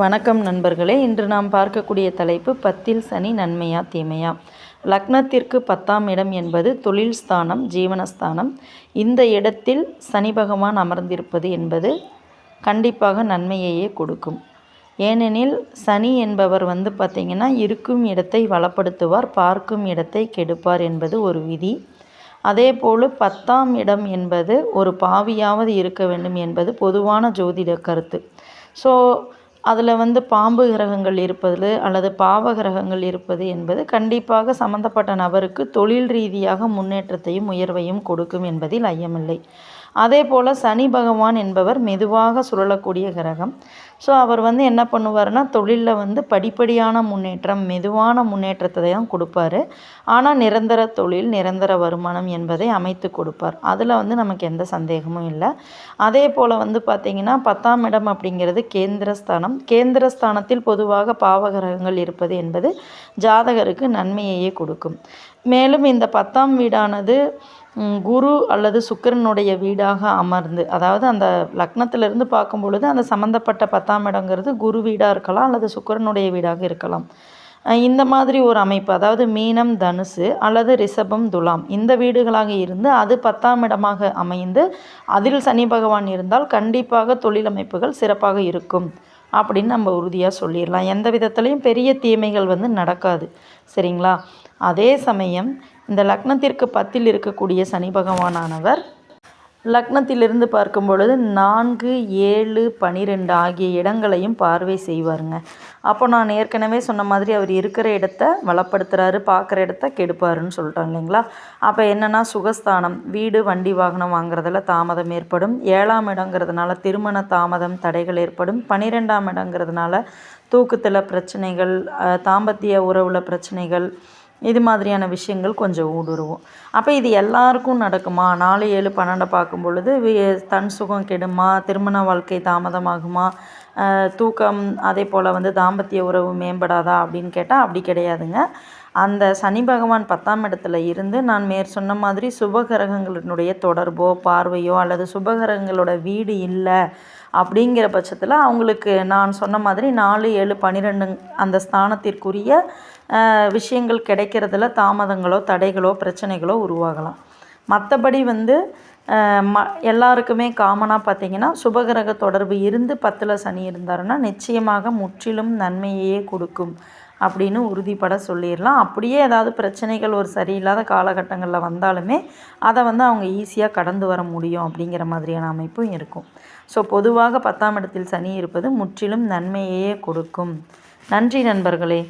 வணக்கம் நண்பர்களே. இன்று நாம் பார்க்கக்கூடிய தலைப்பு பத்தில் சனி நன்மையா தீமையா? லக்னத்திற்கு பத்தாம் இடம் என்பது தொழில் ஸ்தானம் ஜீவனஸ்தானம். இந்த இடத்தில் சனி பகவான் அமர்ந்திருப்பது என்பது கண்டிப்பாக நன்மையையே கொடுக்கும். ஏனெனில் சனி என்பவர் வந்து பார்த்திங்கன்னா இருக்கும் இடத்தை வளப்படுத்துவார் பார்க்கும் இடத்தை கெடுப்பார் என்பது ஒரு விதி. அதே போல் பத்தாம் இடம் என்பது ஒரு பாவியாவது இருக்க வேண்டும் என்பது பொதுவான ஜோதிட கருத்து. ஸோ அதில் வந்து பாம்பு கிரகங்கள் இருப்பது அல்லது பாவ கிரகங்கள் இருப்பது என்பது கண்டிப்பாக சம்மந்தப்பட்ட நபருக்கு தொழில் ரீதியாக முன்னேற்றத்தையும் உயர்வையும் கொடுக்கும் என்பதில் ஐயமில்லை. அதே போல் சனி பகவான் என்பவர் மெதுவாக சுழலக்கூடிய கிரகம். ஸோ அவர் வந்து என்ன பண்ணுவார்னா தொழிலில் வந்து படிப்படியான முன்னேற்றம் மெதுவான முன்னேற்றத்தை தான் கொடுப்பாரு. ஆனால் நிரந்தர தொழில் நிரந்தர வருமானம் என்பதை அமைத்து கொடுப்பார். அதில் வந்து நமக்கு எந்த சந்தேகமும் இல்லை. அதே போல் வந்து பார்த்திங்கன்னா பத்தாம் இடம் அப்படிங்கிறது கேந்திரஸ்தானம். கேந்திரஸ்தானத்தில் பொதுவாக பாவகிரகங்கள் இருப்பது என்பது ஜாதகருக்கு நன்மையையே கொடுக்கும். மேலும் இந்த பத்தாம் வீடானது குரு அல்லது சுக்கிரனுடைய வீடாக அமர்ந்து அதாவது அந்த லக்னத்திலிருந்து பார்க்கும் பொழுது அந்த சம்மந்தப்பட்ட பத்தாம் இடங்கிறது குரு வீடாக இருக்கலாம் அல்லது சுக்கிரனுடைய வீடாக இருக்கலாம். இந்த மாதிரி ஒரு அமைப்பு அதாவது மீனம் தனுசு அல்லது ரிஷபம் துலாம் இந்த வீடுகளாக இருந்து அது பத்தாம் இடமாக அமைந்து அதில் சனி பகவான் இருந்தால் கண்டிப்பாக தொழில் அமைப்புகள் சிறப்பாக இருக்கும் அப்படின்னு நம்ம உறுதியாக சொல்லிடலாம். எந்த விதத்துலையும் பெரிய தீமைகள் வந்து நடக்காது. சரிங்களா? அதே சமயம் இந்த லக்னத்திற்கு பத்தில் இருக்கக்கூடிய சனி பகவானானவர் லக்னத்திலிருந்து பார்க்கும் பொழுது நான்கு ஏழு பனிரெண்டு ஆகிய இடங்களையும் பார்வை செய்வாருங்க. அப்போ நான் ஏற்கனவே சொன்ன மாதிரி அவர் இருக்கிற இடத்த வளப்படுத்துகிறாரு பார்க்குற இடத்த கெடுப்பாருன்னு சொல்லிட்டோம் இல்லைங்களா? அப்போ என்னென்னா சுகஸ்தானம் வீடு வண்டி வாகனம் வாங்குறதுல தாமதம் ஏற்படும். ஏழாம் இடங்கிறதுனால திருமண தாமதம் தடைகள் ஏற்படும். பனிரெண்டாம் இடங்கிறதுனால தூக்கத்தில் பிரச்சனைகள் தாம்பத்திய உறவில் பிரச்சனைகள் இது மாதிரியான விஷயங்கள் கொஞ்சம் ஊடுருவும். அப்போ இது எல்லாருக்கும் நடக்குமா? நாலு ஏழு பன்னெண்டை பார்க்கும் பொழுது தன் சுகம் கெடுமா? திருமண வாழ்க்கை தாமதமாகுமா? தூக்கம் அதே போல் வந்து தாம்பத்திய உறவு மேம்படாதா? அப்படின்னு கேட்டால் அப்படி கிடையாதுங்க. அந்த சனி பகவான் பத்தாம் இடத்துல இருந்து நான் மேற் சொன்ன மாதிரி சுபகிரகங்களினுடைய தொடர்போ பார்வையோ அல்லது சுபகிரகங்களோட வீடு இல்லை அப்படிங்கிற பட்சத்தில் அவங்களுக்கு நான் சொன்ன மாதிரி நாலு ஏழு பன்னிரெண்டு அந்த ஸ்தானத்திற்குரிய விஷயங்கள் கிடைக்கிறதுல தாமதங்களோ தடைகளோ பிரச்சனைகளோ உருவாகலாம். மற்றபடி வந்து ம எல்லாருக்குமே காமனாக பார்த்திங்கன்னா சுபகிரக தொடர்பு இருந்து பத்தில் சனி இருந்தாருன்னா நிச்சயமாக முற்றிலும் நன்மையையே கொடுக்கும். அப்படின்னு உறுதிப்பட சொல்லிடலாம். அப்படியே ஏதாவது பிரச்சனைகள் ஒரு சரியில்லாத காலகட்டங்களில் வந்தாலுமே அதை வந்து அவங்க ஈஸியாக கடந்து வர முடியும் அப்படிங்கிற மாதிரியான அமைப்பும் இருக்கும். ஸோ பொதுவாக பத்தாம் இடத்தில் சனி இருப்பது முற்றிலும் நன்மையையே கொடுக்கும். நன்றி நண்பர்களே.